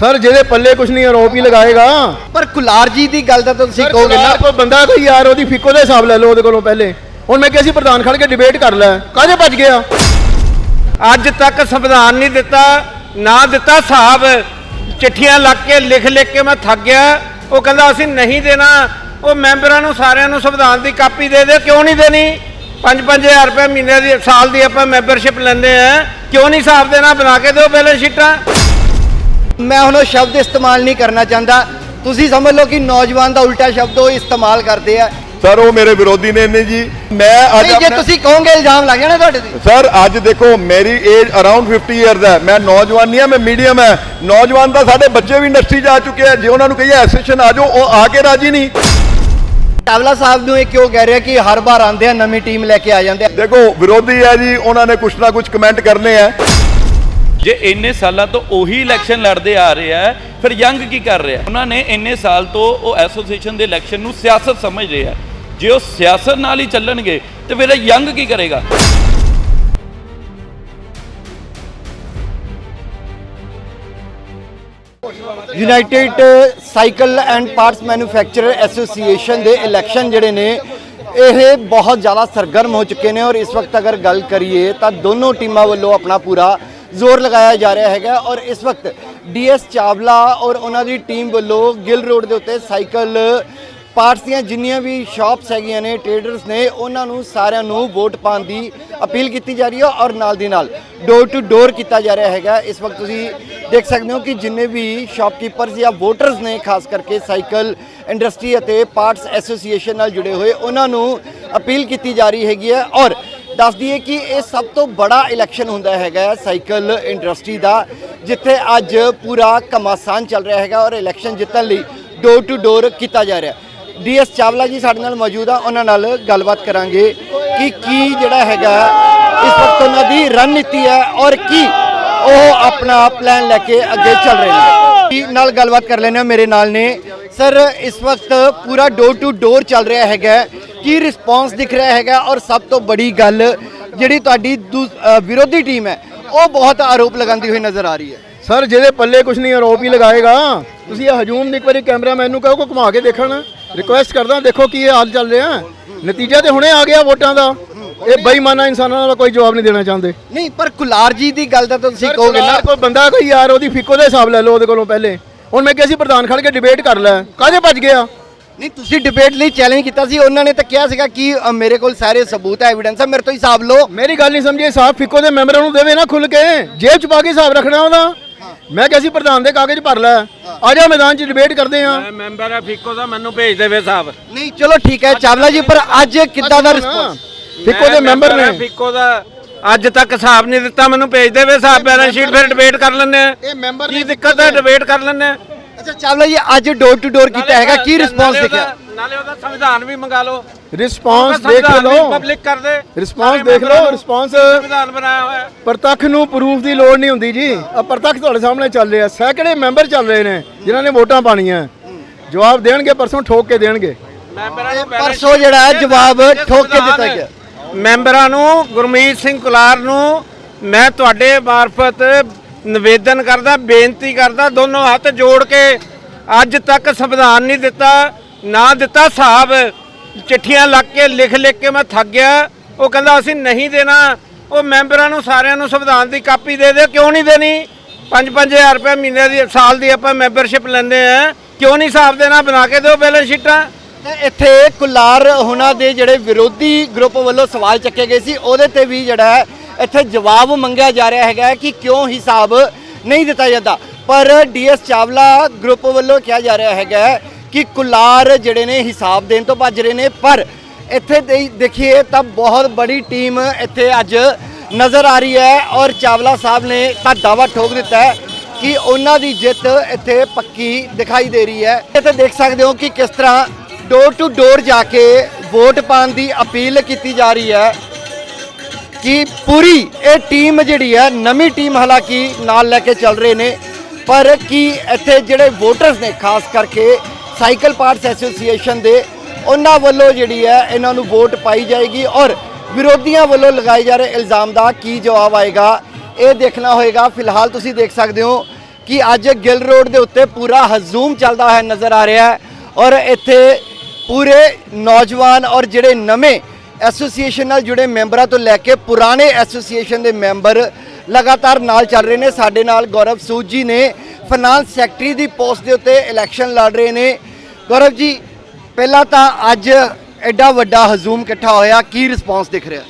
Sir ਜਿਹਦੇ ਪੱਲੇ ਕੁਝ ਨਹੀਂ ਆਰੋਪ ਹੀ ਲਗਾਏਗਾ। ਪਰ ਕੁਲਾਰ ਜੀ ਦੀ ਗੱਲ ਤਾਂ ਤੁਸੀਂ ਸਰ ਕਹੋਗੇ ਨਾ। ਕੋਈ ਬੰਦਾ ਕੋਈ ਯਾਰ ਉਹਦੀ ਫਿੱਕੋ ਦੇ ਹਿਸਾਬ ਲੈ ਲਓ ਉਹਦੇ ਕੋਲੋਂ ਪਹਿਲੇ। ਹੁਣ ਮੈਂ ਕਿਹਾ ਸੀ ਪ੍ਰਧਾਨ ਖੜ ਕੇ ਡਿਬੇਟ ਕਰ ਲੈ। ਕਾਹਦੇ ਭੱਜ ਗਿਆ? ਅੱਜ ਤੱਕ ਸੰਵਿਧਾਨ ਨਹੀਂ ਦਿੱਤਾ ਨਾ ਦਿੱਤਾ ਹਿਸਾਬ। ਚਿੱਠੀਆਂ ਲੱਗ ਕੇ ਲਿਖ ਲਿਖ ਕੇ ਮੈਂ ਥੱਕ ਗਿਆ। ਉਹ ਕਹਿੰਦਾ ਅਸੀਂ ਨਹੀਂ ਦੇਣਾ। ਉਹ ਮੈਂਬਰਾਂ ਨੂੰ ਸਾਰਿਆਂ ਨੂੰ ਸੰਵਿਧਾਨ ਦੀ ਕਾਪੀ ਦੇ ਦੇ ਕਿਉਂ ਨਹੀਂ ਦੇਣੀ? 5-5000 ਰੁਪਏ ਮਹੀਨੇ ਦੀ ਸਾਲ ਦੀ ਆਪਾਂ ਮੈਂਬਰਸ਼ਿਪ ਲੈਂਦੇ ਆ। ਕਿਉਂ ਨਹੀਂ ਹਿਸਾਬ ਦੇਣਾ? ਬਣਾ ਕੇ ਦਿਓ ਬੈਲੈਂਸ ਸ਼ੀਟਾਂ ਮੈਂ ਹੁਣ ਉਹ ਸ਼ਬਦ ਇਸਤੇਮਾਲ ਨਹੀਂ ਕਰਨਾ ਚਾਹੁੰਦਾ। ਤੁਸੀਂ ਸਮਝ ਲਓ ਕਿ ਨੌਜਵਾਨ ਦਾ ਉਲਟਾ ਸ਼ਬਦ ਉਹ ਇਸਤੇਮਾਲ ਕਰਦੇ ਆ। ਸਰ ਉਹ ਮੇਰੇ ਵਿਰੋਧੀ ਨੇ ਨੇ ਜੀ। ਮੈਂ ਅੱਜ ਨਹੀਂ ਜੇ ਆਪਣਾ- ਤੁਸੀਂ ਕਹੋਗੇ ਇਲਜ਼ਾਮ ਲੱਗ ਜਾਣਾ ਤੁਹਾਡੇ ਤੇ। ਸਰ ਅੱਜ ਦੇਖੋ ਮੇਰੀ ਏਜ ਅਰਾਊਂਡ 50 ਇਅਰਸ ਹੈ। ਮੈਂ ਨੌਜਵਾਨ ਨਹੀਂ ਹਾਂ ਮੈਂ ਮੀਡੀਅਮ ਹੈ। ਨੌਜਵਾਨ ਤਾਂ ਸਾਡੇ ਬੱਚੇ ਵੀ ਇੰਡਸਟਰੀ 'ਚ ਆ ਚੁੱਕੇ ਆ। ਜੇ ਉਹਨਾਂ ਨੂੰ ਕਹੀਏ ਐਸੋਸੀਏਸ਼ਨ ਆ ਜਾਓ ਉਹ ਆ ਕੇ ਰਾਜੀ ਨਹੀਂ। ਟਾਵਲਾ ਸਾਹਿਬ ਨੂੰ ਇਹ ਕਿਉਂ ਕਹਿ ਰਿਹਾ ਕਿ ਹਰ ਵਾਰ ਆਉਂਦੇ ਆ ਨਵੀਂ ਟੀਮ ਲੈ ਕੇ ਆ ਜਾਂਦੇ ਆ? ਦੇਖੋ ਵਿਰੋਧੀ ਹੈ ਜੀ ਉਹਨਾਂ ਨੇ ਕੁਛ ਨਾ ਕੁਛ ਕਮੈਂਟ ਕਰਨੇ ਆ। ਜੇ ਇੰਨੇ ਸਾਲਾਂ ਤੋਂ ਉਹੀ ਇਲੈਕਸ਼ਨ ਲੜਦੇ ਆ ਰਹੇ ਆ, ਫਿਰ ਯੰਗ ਕੀ ਕਰ ਰਿਹਾ? ਉਹਨਾਂ ਨੇ ਇੰਨੇ ਸਾਲ ਤੋਂ ਉਹ ਐਸੋਸੀਏਸ਼ਨ ਦੇ ਇਲੈਕਸ਼ਨ ਨੂੰ ਸਿਆਸਤ ਸਮਝ ਰਹੇ ਆ। ਜੇ ਉਹ ਸਿਆਸਤ ਨਾਲ ਹੀ ਚੱਲਣਗੇ, ਤੇ ਫਿਰ ਇਹ ਯੰਗ ਕੀ ਕਰੇਗਾ? United Cycle and Parts Manufacturer Association ਦੇ ਇਲੈਕਸ਼ਨ ਜਿਹੜੇ ਨੇ, ਇਹ ਬਹੁਤ ਜ਼ਿਆਦਾ ਸਰਗਰਮ ਹੋ ਚੁੱਕੇ ਨੇ ਔਰ ਇਸ ਵਕਤ ਅਗਰ ਗੱਲ ਕਰੀਏ ਤਾਂ ਦੋਨੋਂ ਟੀਮਾਂ ਵੱਲੋਂ ਆਪਣਾ ਪੂਰਾ ਜ਼ੋਰ ਲਗਾਇਆ ਜਾ ਰਿਹਾ ਹੈਗਾ ਔਰ ਇਸ ਵਕਤ ਡੀਐਸ ਚਾਵਲਾ ਔਰ ਉਹਨਾਂ ਦੀ ਟੀਮ ਵੱਲੋਂ ਗਿੱਲ ਰੋਡ ਦੇ ਉੱਤੇ ਸਾਈਕਲ ਪਾਰਟਸ ਦੀਆਂ ਜਿੰਨੀਆਂ ਵੀ ਸ਼ਾਪਸ ਹੈਗੀਆਂ ਨੇ, ਟ੍ਰੇਡਰਸ ਨੇ, ਉਹਨਾਂ ਨੂੰ ਸਾਰਿਆਂ ਨੂੰ ਵੋਟ ਪਾਉਣ ਦੀ ਅਪੀਲ ਕੀਤੀ ਜਾ ਰਹੀ ਹੈ ਔਰ ਨਾਲ ਦੀ ਨਾਲ ਡੋਰ ਟੂ ਡੋਰ ਕੀਤਾ ਜਾ ਰਿਹਾ ਹੈਗਾ। ਇਸ ਵਕਤ ਤੁਸੀਂ ਦੇਖ ਸਕਦੇ ਹੋ ਕਿ ਜਿੰਨੇ ਵੀ ਸ਼ਾਪਕੀਪਰਸ ਜਾਂ ਵੋਟਰਸ ਨੇ, ਖਾਸ ਕਰਕੇ ਸਾਈਕਲ ਇੰਡਸਟਰੀ ਅਤੇ ਪਾਰਟਸ ਐਸੋਸੀਏਸ਼ਨ ਨਾਲ ਜੁੜੇ ਹੋਏ, ਉਹਨਾਂ ਨੂੰ ਅਪੀਲ ਕੀਤੀ ਜਾ ਰਹੀ ਹੈਗੀ ਹੈ ਔਰ ਦੱਸ ਦਈਏ ਕਿ ਇਹ ਸਭ ਤੋਂ ਬੜਾ ਇਲੈਕਸ਼ਨ ਹੁੰਦਾ ਹੈਗਾ ਸਾਈਕਲ ਇੰਡਸਟਰੀ ਦਾ, ਜਿੱਥੇ ਅੱਜ ਪੂਰਾ ਘਮਾਸਾਨ ਚੱਲ ਰਿਹਾ ਹੈਗਾ ਔਰ ਇਲੈਕਸ਼ਨ ਜਿੱਤਣ ਲਈ ਡੋਰ ਟੂ ਡੋਰ ਕੀਤਾ ਜਾ ਰਿਹਾ ਡੀਐਸ ਚਾਵਲਾ ਜੀ ਸਾਡੇ ਨਾਲ ਮੌਜੂਦ ਆ, ਉਹਨਾਂ ਨਾਲ ਗੱਲਬਾਤ ਕਰਾਂਗੇ ਕਿ ਕੀ ਜਿਹੜਾ ਹੈਗਾ ਇਸ ਵਕਤ ਉਹਨਾਂ ਦੀ ਰਣਨੀਤੀ ਹੈ ਔਰ ਕੀ ਉਹ ਆਪਣਾ ਪਲਾਨ ਲੈ ਕੇ ਅੱਗੇ ਚੱਲ ਰਹੇ ਨੇ। ਨਾਲ ਗੱਲਬਾਤ ਕਰ ਲੈਣੇ ਮੇਰੇ ਨਾਲ ਨੇ। ਸਰ ਇਸ ਵਕਤ ਪੂਰਾ ਡੋਰ ਟੂ ਡੋਰ ਚੱਲ ਰਿਹਾ ਹੈਗਾ ਕੀ ਰਿਸਪੌਂਸ ਦਿਖ ਰਿਹਾ ਹੈਗਾ? ਔਰ ਸਭ ਤੋਂ ਬੜੀ ਗੱਲ ਜਿਹੜੀ ਤੁਹਾਡੀ ਵਿਰੋਧੀ ਟੀਮ ਹੈ ਉਹ ਬਹੁਤ ਆਰੋਪ ਲਗਾਉਂਦੀ ਹੋਈ ਨਜ਼ਰ ਆ ਰਹੀ ਹੈ। ਸਰ ਜਿਹਦੇ ਪੱਲੇ ਕੁਝ ਨਹੀਂ ਆਰੋਪ ਹੀ ਲਗਾਏਗਾ। ਤੁਸੀਂ ਇਹ ਹਜੂਮ ਨੂੰ ਇੱਕ ਵਾਰੀ ਕੈਮਰਾਮੈਨ ਨੂੰ ਕਹੋ ਕੋ ਘੁਮਾ ਕੇ ਦੇਖਣ। ਰਿਕੁਐਸਟ ਕਰਦਾ ਦੇਖੋ ਕੀ ਇਹ ਹਾਲ ਚੱਲ ਰਿਹਾ ਨਤੀਜਾ ਤੇ ਹੁਣੇ ਆ ਗਿਆ ਵੋਟਾਂ ਦਾ। ਇਹ ਬੇਈਮਾਨਾ ਇਨਸਾਨਾਂ ਦਾ ਕੋਈ ਜਵਾਬ ਨਹੀਂ ਦੇਣਾ ਚਾਹੁੰਦੇ। ਨਹੀਂ ਪਰ ਕੁਲਾਰ ਜੀ ਦੀ ਗੱਲ ਤਾਂ ਤੁਸੀਂ ਕਹੋਗੇ ਨਾ। ਕੋਈ ਬੰਦਾ ਕੋਈ ਯਾਰ ਉਹਦੀ ਫਿੱਕੋ ਦੇ ਹਿਸਾਬ ਲੈ ਲਓ ਉਹਦੇ ਕੋਲੋਂ ਪਹਿਲੇ। ਹੁਣ ਮੈਂ ਕਿਹਾ ਸੀ ਪ੍ਰਧਾਨ ਖੜ ਕੇ ਡਿਬੇਟ ਕਰ ਲੈ। ਕਾਹਦੇ ਭੱਜ ਗਿਆ? ਨਹੀਂ ਤੁਸੀਂ ਡਿਬੇਟ ਲਈ ਚੈਲੰਜ ਕੀਤਾ ਸੀ ਉਹਨਾਂ ਨੇ ਤਾਂ ਕਿਹਾ ਸੀਗਾ ਕਿ ਅ, ਮੇਰੇ ਕੋਲ ਸਾਰੇ ਸਬੂਤ ਹੈ ਐਵੀਡੈਂਸ ਹੈ ਮੇਰੇ ਤੋਂ ਹਿਸਾਬ ਲਓ। ਮੇਰੀ ਗੱਲ ਨਹੀਂ ਸਮਝੇ ਹਿਸਾਬ ਫਿੱਕੋ ਦੇ ਮੈਂਬਰਾਂ ਨੂੰ ਦੇਵੇ ਨਾ ਖੁੱਲ ਕੇ ਜੇਬ ਚ ਪਾ ਕੇ ਹਿਸਾਬ ਰੱਖਣਾ ਉਹਦਾ। ਮੈਂ ਕਿਹਾ ਸੀ ਪ੍ਰਧਾਨ ਦੇ ਕਾਗਜ਼ ਭਰ ਲੈ। ਆ ਜਾ ਮੈਦਾਨ 'ਚ ਡਿਬੇਟ ਕਰਦੇ ਆ ਮੈਂ ਮੈਂਬਰ ਆ ਫਿੱਕੋ ਦਾ ਮੈਨੂੰ ਭੇਜ ਦੇਵੇ ਸਾਹਿਬ ਨਹੀਂ ਚਲੋ ਠੀਕ ਹੈ ਚਾਵਲਾ ਜੀ ਪਰ ਅੱਜ ਕਿੱਦਾਂ ਦਾ ਰਿਸਪੌਂਸ ਫਿੱਕੋ ਦੇ ਮੈਂਬਰ ਨੇ। ਫਿੱਕੋ ਦਾ ਅੱਜ ਤੱਕ ਹਿਸਾਬ ਨਹੀਂ ਦਿੱਤਾ ਮੈਨੂੰ ਭੇਜ ਦੇਵੇ ਹਿਸਾਬ ਬੈਲੈਂਸ ਸ਼ੀਟ ਫਿਰ ਡਿਬੇਟ ਕਰ ਲੈਂਦੇ ਆ। ਇਹ ਮੈਂਬਰ ਕੀ ਦਿੱਕਤ ਹੈ ਡਿਬੇਟ ਕਰ ਲੈਂਦੇ ਆ। ਅੱਛਾ ਚਾਵਲਾ ਜੀ ਅੱਜ ਡੋਰ ਟੂ ਡੋਰ ਕੀਤਾ ਹੈਗਾ। ਕੀ ਰਿਸਪੌਂਸ ਦਿਖਿਆ? ਨਾਲੇ ਉਹਦਾ ਸੰਵਿਧਾਨ ਵੀ ਮੰਗਾ ਲਓ। ਰਿਸਪੌਂਸ ਦੇਖ ਲਓ। ਪਬਲਿਕ ਕਰ ਦੇ ਰਿਸਪੌਂਸ ਦੇਖ ਲਓ। ਰਿਸਪੌਂਸ ਸੰਵਿਧਾਨ ਬਣਾਇਆ ਹੋਇਆ। ਪ੍ਰਤੱਖ ਨੂੰ ਪ੍ਰੂਫ ਦੀ ਲੋੜ ਨਹੀਂ ਹੁੰਦੀ ਜੀ। ਆ ਪ੍ਰਤੱਖ ਤੁਹਾਡੇ ਸਾਹਮਣੇ ਚੱਲ ਰਿਹਾ। ਸੈਂਕੜੇ ਮੈਂਬਰ ਚੱਲ ਰਹੇ ਨੇ ਜਿਨ੍ਹਾਂ ਨੇ ਵੋਟਾਂ ਪਾਣੀਆਂ ਜਵਾਬ ਦੇਣਗੇ ਪਰਸੋਂ ਠੋਕ ਕੇ ਦੇਣਗੇ। ਮੈਂਬਰਾਂ ਨੂੰ balance ਪਰਸੋਂ ਜਿਹੜਾ ਜਵਾਬ ਠੋਕ ਕੇ ਦਿੱਤਾ। ਗਿਆ। ਮੈਂਬਰਾਂ ਨੂੰ ਗੁਰਮੀਤ ਸਿੰਘ ਕੁਲਾਰ ਨੂੰ ਮੈਂ ਤੁਹਾਡੇ ਮਾਰਫਤ ਨਿਵੇਦਨ ਕਰਦਾ, ਬੇਨਤੀ ਕਰਦਾ, ਦੋਨੋਂ ਹੱਥ ਜੋੜ ਕੇ ਅੱਜ ਤੱਕ ਸੰਵਿਧਾਨ ਨਹੀਂ ਦਿੱਤਾ, ਨਾ ਦਿੱਤਾ ਹਿਸਾਬ। ਚਿੱਠੀਆਂ ਲੱਗ ਕੇ, ਲਿਖ ਲਿਖ ਕੇ ਮੈਂ ਥੱਕ ਗਿਆ। ਉਹ ਕਹਿੰਦਾ, ਅਸੀਂ ਨਹੀਂ ਦੇਣਾ। ਉਹ ਮੈਂਬਰਾਂ ਨੂੰ, ਸਾਰਿਆਂ ਨੂੰ ਸੰਵਿਧਾਨ ਦੀ ਕਾਪੀ ਦੇ ਦਿਓ, ਕਿਉਂ ਨਹੀਂ ਦੇਣੀ? 5-5000 ਰੁਪਏ ਮਹੀਨੇ ਦੀ, ਸਾਲ ਦੀ ਆਪਾਂ ਮੈਂਬਰਸ਼ਿਪ ਲੈਂਦੇ ਆ। ਕਿਉਂ ਨਹੀਂ ਹਿਸਾਬ ਦੇਣਾ? ਬਣਾ ਕੇ ਦਿਓ ਬੈਲੈਂਸ ਸ਼ੀਟਾਂ। ਤੇ ਇੱਥੇ ਕੁਲਾਰ ਉਹਨਾਂ ਦੇ ਜਿਹੜੇ ਵਿਰੋਧੀ ਗਰੁੱਪ ਵੱਲੋਂ ਸਵਾਲ ਚੱਕੇ ਗਏ ਸੀ, ਉਹਦੇ ਤੇ ਵੀ ਜਿਹੜਾ ਇੱਥੇ ਜਵਾਬ ਮੰਗਿਆ ਜਾ ਰਿਹਾ ਹੈਗਾ ਕਿ ਕਿਉਂ ਹਿਸਾਬ ਨਹੀਂ ਦਿੱਤਾ ਜਾਂਦਾ। ਪਰ ਡੀਐਸ ਚਾਵਲਾ ਗਰੁੱਪ ਵੱਲੋਂ ਕਿਹਾ ਜਾ ਰਿਹਾ ਹੈਗਾ ਕਿ ਕੁਲਾਰ ਜਿਹੜੇ ਨੇ ਹਿਸਾਬ ਦੇਣ ਤੋਂ ਭੱਜ ਰਹੇ ਨੇ। ਪਰ ਇੱਥੇ ਦੇ- ਦੇਖੀਏ ਤਾਂ ਬਹੁਤ ਬੜੀ ਟੀਮ ਇੱਥੇ ਅੱਜ ਨਜ਼ਰ ਆ ਰਹੀ ਹੈ ਔਰ ਚਾਵਲਾ ਸਾਹਿਬ ਨੇ ਤਾਂ ਦਾਵਾ ਠੋਕ ਦਿੱਤਾ ਹੈ ਕਿ ਉਹਨਾਂ ਦੀ ਜਿੱਤ ਇੱਥੇ ਪੱਕੀ ਦਿਖਾਈ ਦੇ ਰਹੀ ਹੈ। ਇੱਥੇ ਦੇਖ ਸਕਦੇ ਹੋ ਕਿ ਕਿਸ ਤਰ੍ਹਾਂ ਡੋਰ ਟੂ ਡੋਰ ਜਾ ਕੇ ਵੋਟ ਪਾਉਣ ਦੀ ਅਪੀਲ ਕੀਤੀ ਜਾ ਰਹੀ ਹੈ। ਕਿ ਪੂਰੀ ਇਹ ਟੀਮ ਜਿਹੜੀ ਹੈ ਨਵੀਂ ਟੀਮ ਹਾਲਾਂਕਿ ਨਾਲ ਲੈ ਕੇ ਚੱਲ ਰਹੇ ਨੇ, ਪਰ ਕੀ ਇੱਥੇ ਜਿਹੜੇ ਵੋਟਰਸ ਨੇ, ਖਾਸ ਕਰਕੇ ਸਾਈਕਲ ਪਾਰਟਸ ਐਸੋਸੀਏਸ਼ਨ ਦੇ, ਉਹਨਾਂ ਵੱਲੋਂ ਜਿਹੜੀ ਹੈ ਇਹਨਾਂ ਨੂੰ ਵੋਟ ਪਾਈ ਜਾਏਗੀ ਔਰ ਵਿਰੋਧੀਆਂ ਵੱਲੋਂ ਲਗਾਏ ਜਾ ਰਹੇ ਇਲਜ਼ਾਮ ਦਾ ਕੀ ਜਵਾਬ ਆਏਗਾ, ਇਹ ਦੇਖਣਾ ਹੋਏਗਾ। ਫਿਲਹਾਲ ਤੁਸੀਂ ਦੇਖ ਸਕਦੇ ਹੋ ਕਿ ਅੱਜ ਗਿੱਲ ਰੋਡ ਦੇ ਉੱਤੇ ਪੂਰਾ ਹਜ਼ੂਮ ਚੱਲਦਾ ਹੋਇਆ ਨਜ਼ਰ ਆ ਰਿਹਾ ਹੈ ਔਰ ਇੱਥੇ ਪੂਰੇ ਨੌਜਵਾਨ ਔਰ ਜਿਹੜੇ ਨਵੇਂ ਐਸੋਸੀਏਸ਼ਨ ਨਾਲ ਜੁੜੇ ਮੈਂਬਰਾਂ ਤੋਂ ਲੈ ਕੇ ਪੁਰਾਣੇ ਐਸੋਸੀਏਸ਼ਨ ਦੇ ਮੈਂਬਰ ਲਗਾਤਾਰ ਨਾਲ ਚੱਲ ਰਹੇ ਨੇ। ਸਾਡੇ ਨਾਲ ਗੌਰਵ ਸੂਦ ਜੀ ਨੇ ਫਾਈਨਾਂਸ ਸੈਕਟਰੀ ਦੀ ਪੋਸਟ ਦੇ ਉੱਤੇ ਇਲੈਕਸ਼ਨ ਲੜ ਰਹੇ ਨੇ। ਗੌਰਵ ਜੀ, ਪਹਿਲਾਂ ਤਾਂ ਅੱਜ ਐਡਾ ਵੱਡਾ ਹਜ਼ੂਮ ਇਕੱਠਾ ਹੋਇਆ, ਕੀ ਰਿਸਪੌਂਸ ਦਿਖ ਰਿਹਾ?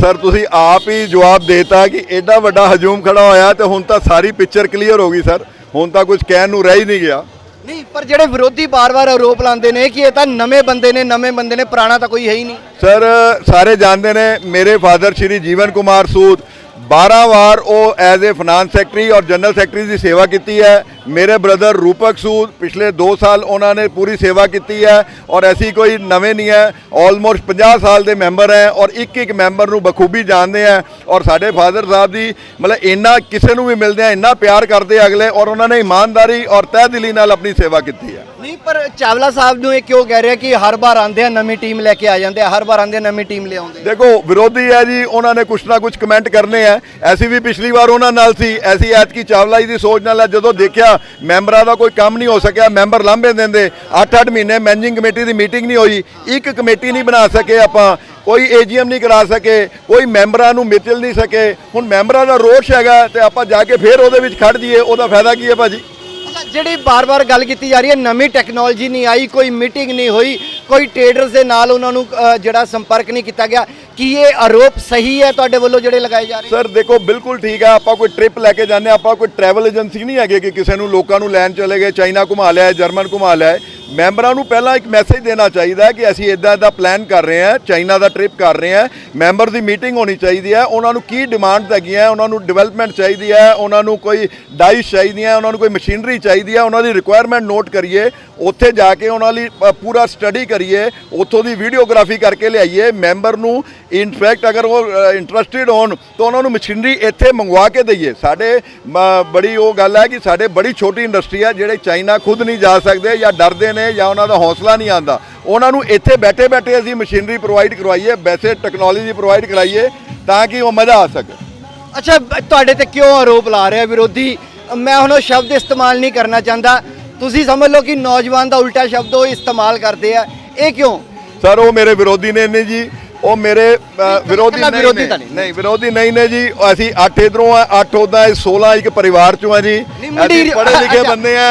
ਸਰ, ਤੁਸੀਂ ਆਪ ਹੀ ਜਵਾਬ ਦੇਤਾ ਕਿ ਐਡਾ ਵੱਡਾ ਹਜੂਮ ਖੜਾ ਹੋਇਆ ਤੇ ਹੁਣ ਤਾਂ ਸਾਰੀ ਪਿਕਚਰ ਕਲੀਅਰ ਹੋ ਗਈ, ਸਰ। ਹੁਣ ਤਾਂ ਕੁਝ ਕਹਿਣ ਨੂੰ ਰਹਿ ਹੀ ਨਹੀਂ ਗਿਆ। ਨਹੀਂ, ਪਰ ਜਿਹੜੇ ਵਿਰੋਧੀ ਬਾਰ-ਬਾਰ ਆਰੋਪ ਲਾਉਂਦੇ ਨੇ ਕਿ ਇਹ ਤਾਂ ਨਵੇਂ ਬੰਦੇ ਨੇ, ਨਵੇਂ ਬੰਦੇ ਨੇ, ਪੁਰਾਣਾ ਤਾਂ ਕੋਈ ਹੈ ਹੀ ਨਹੀਂ। ਸਰ, ਸਾਰੇ ਜਾਣਦੇ ਨੇ, ਮੇਰੇ ਫਾਦਰ ਸ਼੍ਰੀ ਜੀਵਨ ਕੁਮਾਰ ਸੂਦ 12 ਵਾਰ ਉਹ ਐਜ਼ ਅ ਫਾਈਨਾਂਸ ਸੈਕਟਰੀ ਔਰ ਜਨਰਲ ਸੈਕਟਰੀ ਦੀ ਸੇਵਾ ਕੀਤੀ ਹੈ। ਮੇਰੇ ਬ੍ਰਦਰ ਰੂਪਕ ਸੂਦ ਪਿਛਲੇ 2 ਸਾਲ ਉਹਨਾਂ ਨੇ ਪੂਰੀ ਸੇਵਾ ਕੀਤੀ ਹੈ ਔਰ ਐਸੀ ਕੋਈ ਨਵੇਂ ਨਹੀਂ ਹੈ ਆਲਮੋਸਟ 50 ਸਾਲ ਦੇ ਮੈਂਬਰ ਹੈ ਔਰ ਇੱਕ ਇੱਕ ਮੈਂਬਰ ਨੂੰ ਬਖੂਬੀ ਜਾਣਦੇ ਆ ਔਰ ਸਾਡੇ ਫਾਦਰ ਸਾਹਿਬ ਦੀ ਮਤਲਬ ਇੰਨਾ ਕਿਸੇ ਨੂੰ ਵੀ ਮਿਲਦੇ ਆ ਇੰਨਾ ਪਿਆਰ ਕਰਦੇ ਆ ਅਗਲੇ ਔਰ ਉਹਨਾਂ ਨੇ ਇਮਾਨਦਾਰੀ ਔਰ ਤਹਿ ਨਾਲ ਆਪਣੀ ਸੇਵਾ ਕੀਤੀ ਹੈ। ਨਹੀਂ ਪਰ ਚਾਵਲਾ ਸਾਹਿਬ ਨੂੰ ਇਹ ਕਿਉਂ ਕਹਿ ਰਿਹਾ ਕਿ ਹਰ ਵਾਰ ਆਉਂਦੇ ਆ ਨਵੀਂ ਟੀਮ ਲੈ ਕੇ ਆ ਜਾਂਦੇ ਆ ਹਰ ਵਾਰ ਆਉਂਦੇ ਆ ਨਵੀਂ ਟੀਮ ਲੈ ਆਉਂਦੇ ਦੇਖੋ ਵਿਰੋਧੀ ਹੈ ਜੀ ਉਹਨਾਂ ਨੇ ਕੁਛ ਨਾ ਕੁਛ ਕਮੈਂਟ ਕਰਨੇ ਆ। ਐਸੀ ਵੀ ਪਿਛਲੀ ਵਾਰ ਉਹਨਾਂ ਨਾਲ ਸੀ ਐਸੀ ਐਤਕੀ ਚਾਵਲਾ ਜੀ ਦੀ ਸੋਚ ਨਾਲ ਜਦੋਂ ਦੇਖਿਆ ਮੈਂਬਰਾਂ ਦਾ ਕੋਈ ਕੰਮ ਨਹੀਂ ਹੋ ਸਕਿਆ, ਮੈਂਬਰ ਲਾਂਭੇ ਦਿੰਦੇ। 8-8 ਮਹੀਨੇ ਮੈਨੇਜਿੰਗ ਕਮੇਟੀ ਦੀ ਮੀਟਿੰਗ ਨਹੀਂ ਹੋਈ। ਇੱਕ ਕਮੇਟੀ ਨਹੀਂ ਬਣਾ ਸਕੇ ਆਪਾਂ। ਕੋਈ ਏਜੀਐਮ ਨਹੀਂ ਕਰਾ ਸਕੇ, ਕੋਈ ਮੈਂਬਰਾਂ ਨੂੰ ਮਿਚਲ ਨਹੀਂ ਸਕੇ। ਹੁਣ ਮੈਂਬਰਾਂ ਦਾ ਰੋਸ਼ ਹੈਗਾ ਤੇ ਆਪਾਂ ਜਾ ਕੇ ਫੇਰ ਉਹਦੇ ਵਿੱਚ ਖੜ ਜਾਈਏ, ਉਹਦਾ ਫਾਇਦਾ ਕੀ ਹੈ ਭਾਜੀ? ਅੱਛਾ, ਜਿਹੜੀ ਬਾਰ-ਬਾਰ ਗੱਲ ਕੀਤੀ ਜਾ ਰਹੀ ਹੈ, ਨਵੀਂ ਟੈਕਨੋਲੋਜੀ ਨਹੀਂ ਆਈ, ਕੋਈ ਮੀਟਿੰਗ ਨਹੀਂ ਹੋਈ, ਕੋਈ ਟ੍ਰੇਡਰਸ ਦੇ ਨਾਲ ਉਹਨਾਂ ਨੂੰ ਜਿਹੜਾ ਸੰਪਰਕ ਨਹੀਂ ਕੀਤਾ ਗਿਆ। ਕੀ ਇਹ ਆਰੋਪ ਸਹੀ ਹੈ ਤੁਹਾਡੇ ਵੱਲੋਂ ਜਿਹੜੇ ਲਗਾਏ ਜਾ ਰਹੇ ਸਰ ਦੇਖੋ ਬਿਲਕੁਲ ਠੀਕ ਹੈ। ਆਪਾਂ ਕੋਈ ਟ੍ਰਿਪ ਲੈ ਕੇ ਜਾਂਦੇ ਹਾਂ, ਆਪਾਂ ਕੋਈ ਟਰੈਵਲ ਏਜੰਸੀ ਨਹੀਂ ਹੈਗੇ ਕਿ ਕਿਸੇ ਨੂੰ ਲੋਕਾਂ ਨੂੰ ਲੈਣ ਚਲੇ ਗਏ ਚਾਈਨਾ ਘੁਮਾ ਲਿਆ ਜਰਮਨ ਘੁਮਾ ਲਿਆ। ਮੈਂਬਰਾਂ ਨੂੰ ਪਹਿਲਾਂ ਇੱਕ ਮੈਸੇਜ ਦੇਣਾ ਚਾਹੀਦਾ ਕਿ ਅਸੀਂ ਇਦਾਂ ਦਾ ਪਲਾਨ ਕਰ ਰਹੇ ਹਾਂ ਚਾਈਨਾ ਦਾ ਟ੍ਰਿਪ ਕਰ ਰਹੇ ਹਾਂ। ਮੈਂਬਰ ਦੀ ਮੀਟਿੰਗ ਹੋਣੀ ਚਾਹੀਦੀ ਹੈ। ਉਹਨਾਂ ਨੂੰ ਕੀ ਡਿਮਾਂਡ ਹੈਗੀਆਂ ਉਹਨਾਂ ਨੂੰ ਡਿਵੈਲਪਮੈਂਟ ਚਾਹੀਦੀ ਹੈ ਉਹਨਾਂ ਨੂੰ ਕੋਈ ਡਾਈਸ ਚਾਹੀਦੀਆਂ ਉਹਨਾਂ ਨੂੰ ਕੋਈ ਮਸ਼ੀਨਰੀ ਚਾਹੀਦੀ ਹੈ ਉਹਨਾਂ ਦੀ ਰਿਕੁਆਇਰਮੈਂਟ ਨੋਟ ਕਰੀਏ। ਉੱਥੇ ਜਾ ਕੇ ਉਹਨਾਂ ਲਈ ਪੂਰਾ ਸਟੱਡੀ ਕਰੀਏ, ਉੱਥੋਂ ਦੀ ਵੀਡੀਓਗ੍ਰਾਫੀ ਕਰਕੇ ਲਿਆਈਏ ਮੈਂਬਰ ਨੂੰ ਇਨਫੈਕਟ ਅਗਰ ਉਹ ਇੰਟਰਸਟਿਡ ਹੋਣ, ਤਾਂ ਉਹਨਾਂ ਨੂੰ ਮਸ਼ੀਨਰੀ ਇੱਥੇ ਮੰਗਵਾ ਕੇ ਦਈਏ। ਸਾਡੇ ਬੜੀ ਉਹ ਗੱਲ ਹੈ ਕਿ ਸਾਡੇ ਬੜੀ ਛੋਟੀ ਇੰਡਸਟਰੀ ਆ, ਜਿਹੜੇ ਚਾਈਨਾ ਖੁਦ ਨਹੀਂ ਜਾ ਸਕਦੇ ਜਾਂ ਡਰਦੇ ਨੇ ਜਾਂ ਉਹਨਾਂ ਦਾ ਹੌਸਲਾ ਨਹੀਂ ਆਂਦਾ ਉਹਨਾਂ ਨੂੰ ਇੱਥੇ ਬੈਠੇ ਬੈਠੇ ਅਸੀਂ ਮਸ਼ੀਨਰੀ ਪ੍ਰੋਵਾਈਡ ਕਰਵਾਈਏ, ਵੈਸੇ ਟੈਕਨੋਲੋਜੀ ਪ੍ਰੋਵਾਈਡ ਕਰਾਈਏ, ਤਾਂ ਕਿ ਉਹ ਮਜ਼ਾ ਆ ਸਕੇ। ਅੱਛਾ, ਤੁਹਾਡੇ ਤੇ ਕਿਉਂ ਆਰੋਪ ਲਾ ਰਿਹਾ ਵਿਰੋਧੀ? ਮੈਂ ਹੁਣ ਉਹ ਸ਼ਬਦ ਇਸਤੇਮਾਲ ਨਹੀਂ ਕਰਨਾ ਚਾਹੁੰਦਾ। ਤੁਸੀਂ ਸਮਝ ਲਓ ਕਿ ਨੌਜਵਾਨ ਦਾ ਉਲਟਾ ਸ਼ਬਦ ਉਹ ਇਸਤੇਮਾਲ ਕਰਦੇ ਆ। ਇਹ ਕਿਉਂ? ਸਰ ਉਹ ਮੇਰੇ ਵਿਰੋਧੀ ਨੇ ਨੇ ਜੀ। ਉਹ ਮੇਰੇ ਵਿਰੋਧੀ ਨਹੀਂ ਨੇ। ਨਹੀਂ। ਵਿਰੋਧੀ ਨਹੀਂ ਨੇ ਜੀ। ਅਸੀਂ 8 ਇਧਰੋਂ ਆ 8 ਉਦਾਂ 16 ਇੱਕ ਪਰਿਵਾਰ ਚੋਂ ਆ ਜੀ। ਅਸੀਂ ਪੜ੍ਹੇ ਲਿਖੇ ਬੰਦੇ ਆ।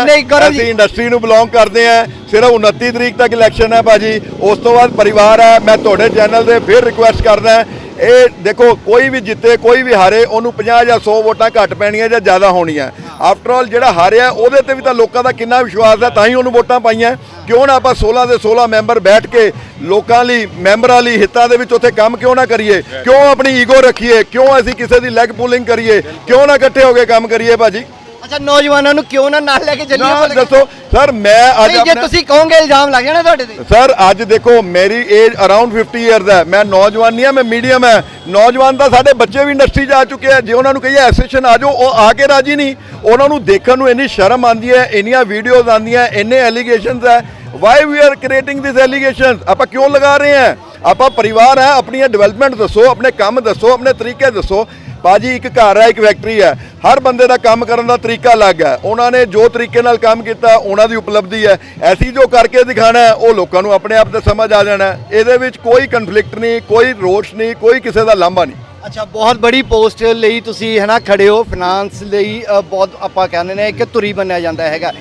ਅਸੀਂ ਇੰਡਸਟਰੀ ਨੂੰ ਬਿਲੋਂਗ ਕਰਦੇ ਆ। ਸਿਰਫ 29 ਤਰੀਕ ਤੱਕ ਇਲੈਕਸ਼ਨ ਹੈ ਭਾਜੀ। ਉਸ ਤੋਂ ਬਾਅਦ ਪਰਿਵਾਰ ਹੈ। ਮੈਂ ਤੁਹਾਡੇ ਚੈਨਲ ਤੇ ਫਿਰ ਰਿਕੁਐਸਟ ਕਰਦਾ। ਇਹ ਦੇਖੋ, ਕੋਈ ਵੀ ਜਿੱਤੇ, ਕੋਈ ਵੀ ਹਾਰੇ, ਉਹਨੂੰ 50 ਜਾਂ 100 ਵੋਟਾਂ ਘੱਟ ਪੈਣੀਆਂ ਜਾਂ ਜ਼ਿਆਦਾ ਹੋਣੀਆਂ। ਆਫਟਰ ਆਲ ਜਿਹੜਾ ਹਾਰਿਆ, ਉਹਦੇ ਤੇ ਵੀ ਤਾਂ ਲੋਕਾਂ ਦਾ ਕਿੰਨਾ ਵਿਸ਼ਵਾਸ ਹੈ, ਤਾਂ ਹੀ ਉਹਨੂੰ ਵੋਟਾਂ ਪਾਈਆਂ। ਕਿਉਂ ਨਾ ਆਪਾਂ 16 ਦੇ 16 ਮੈਂਬਰ ਬੈਠ ਕੇ ਲੋਕਾਂ ਲਈ, ਮੈਂਬਰਾਂ ਲਈ, ਹਿੱਤਾਂ ਦੇ ਵਿੱਚ ਉੱਥੇ ਕੰਮ ਕਿਉਂ ਨਾ ਕਰੀਏ? ਕਿਉਂ ਆਪਣੀ ਈਗੋ ਰੱਖੀਏ? ਕਿਉਂ ਅਸੀਂ ਕਿਸੇ ਦੀ ਲੈਗ ਪੁਲਿੰਗ ਕਰੀਏ? ਕਿਉਂ ਨਾ ਇਕੱਠੇ ਹੋ ਕੇ ਕੰਮ ਕਰੀਏ ਭਾਜੀ? ਅੱਛਾ ਨੌਜਵਾਨਾਂ ਨੂੰ ਕਿਉਂ ਨਾ ਨਾਲ ਲੈ ਕੇ ਚੱਲੀਏ ਨਾ? ਦੱਸੋ ਸਰ ਮੈਂ ਅੱਜ ਜੇ ਆਪਣਾ- ਤੁਸੀਂ ਕਹੋਗੇ ਇਲਜ਼ਾਮ ਲੱਗ ਜਾਣਾ ਤੁਹਾਡੇ ਤੇ। ਸਰ ਅੱਜ ਦੇਖੋ ਮੇਰੀ ਏਜ ਅਰਾਊਂਡ 50 ਇਅਰਸ ਹੈ। ਮੈਂ ਨੌਜਵਾਨ ਨਹੀਂ ਹਾਂ ਮੈਂ ਮੀਡੀਅਮ ਹੈ। ਨੌਜਵਾਨ ਤਾਂ ਸਾਡੇ ਬੱਚੇ ਵੀ ਇੰਡਸਟਰੀ 'ਚ ਆ ਚੁੱਕੇ ਆ। ਜੇ ਉਹਨਾਂ ਨੂੰ ਕਹੀਏ ਐਸੋਸੀਏਸ਼ਨ ਆ ਜਾਓ ਉਹ ਆ ਕੇ ਰਾਜੀ ਨਹੀਂ। ਉਹਨਾਂ ਨੂੰ ਦੇਖਣ ਨੂੰ ਇੰਨੀ ਸ਼ਰਮ ਆਉਂਦੀ ਹੈ ਇੰਨੀਆਂ ਵੀਡੀਓਜ਼ ਆਉਂਦੀਆਂ ਇੰਨੇ ਐਲੀਗੇਸ਼ਨਸ ਹੈ। Why we are creating this allegations ਆਪਾਂ ਕਿਉਂ ਲਗਾ ਰਹੇ ਹਾਂ? ਆਪਾਂ ਪਰਿਵਾਰ ਹੈ ਆਪਣੀਆਂ ਡਿਵੈਲਪਮੈਂਟ ਦੱਸੋ ਆਪਣੇ ਕੰਮ ਦੱਸੋ ਆਪਣੇ ਤਰੀਕੇ ਦੱਸੋ। ਬਾਜੀ, ਇੱਕ ਘਰ ਹੈ, ਇੱਕ ਫੈਕਟਰੀ ਹੈ। ਹਰ ਬੰਦੇ ਦਾ ਕੰਮ ਕਰਨ ਦਾ ਤਰੀਕਾ ਅਲੱਗ ਹੈ। ਉਹਨਾਂ ਨੇ ਜੋ ਤਰੀਕੇ ਨਾਲ ਕੰਮ ਕੀਤਾ, ਉਹਨਾਂ ਦੀ ਉਪਲਬਧੀ ਹੈ। ਐਸੀ ਜੋ ਕਰਕੇ ਦਿਖਾਣਾ ਉਹ ਲੋਕਾਂ ਨੂੰ ਆਪਣੇ ਆਪ ਤੇ ਸਮਝ ਆ ਜਾਣਾ ਇਹਦੇ ਵਿੱਚ ਕੋਈ ਕਨਫਲਿਕਟ ਨਹੀਂ, ਕੋਈ ਰੋਸ਼ ਨਹੀਂ, ਕੋਈ ਕਿਸੇ ਦਾ ਲਾਂਭਾ ਨਹੀਂ। ਅੱਛਾ, ਬਹੁਤ ਬੜੀ ਪੋਸਟ ਲਈ ਤੁਸੀਂ, ਹੈ ਨਾ, ਖੜੇ ਹੋ। ਫਾਈਨਾਂਸ ਲਈ ਬਹੁਤ ਆਪਾਂ ਕਹਿੰਦੇ ਨੇ ਇੱਕ ਧੁਰੀ ਬਣਿਆ ਜਾਂਦਾ ਹੈਗਾ।